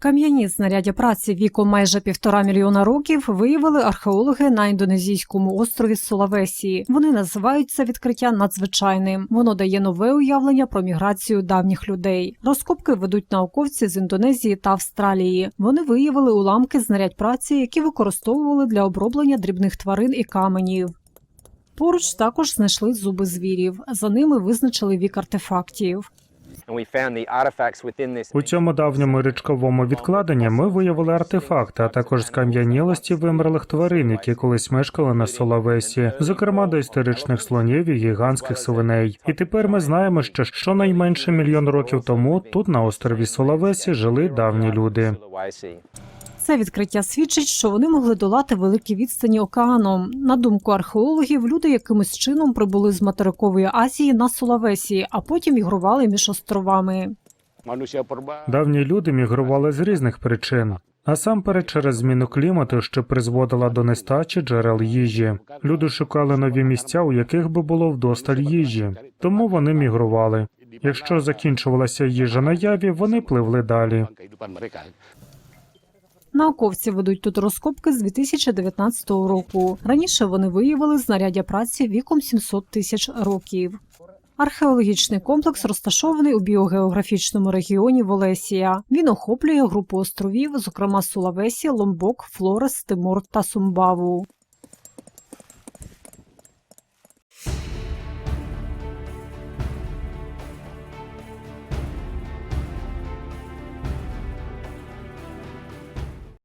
Кам'яні знаряддя праці віком майже півтора мільйона років виявили археологи на індонезійському острові Сулавесі. Вони називають це відкриття надзвичайним. Воно дає нове уявлення про міграцію давніх людей. Розкопки ведуть науковці з Індонезії та Австралії. Вони виявили уламки знарядь праці, які використовували для оброблення дрібних тварин і каменів. Поруч також знайшли зуби звірів. За ними визначили вік артефактів. У цьому давньому річковому відкладенні ми виявили артефакти, а також скам'янілості вимерлих тварин, які колись мешкали на Солавесі, зокрема до історичних слонів і гігантських свиней. І тепер ми знаємо, що щонайменше мільйон років тому тут на острові Солавесі жили давні люди. Це відкриття свідчить, що вони могли долати великі відстані океаном. На думку археологів, люди якимось чином прибули з материкової Азії на Сулавесі, а потім мігрували між островами. Давні люди мігрували з різних причин. Насамперед через зміну клімату, що призводила до нестачі джерел їжі. Люди шукали нові місця, у яких би було вдосталь їжі, тому вони мігрували. Якщо закінчувалася їжа на яві, вони пливли далі. Науковці ведуть тут розкопки з 2019 року. Раніше вони виявили знаряддя праці віком 700 тисяч років. Археологічний комплекс розташований у біогеографічному регіоні Волесія. Він охоплює групу островів, зокрема Сулавесі, Ломбок, Флорес, Тимор та Сумбаву.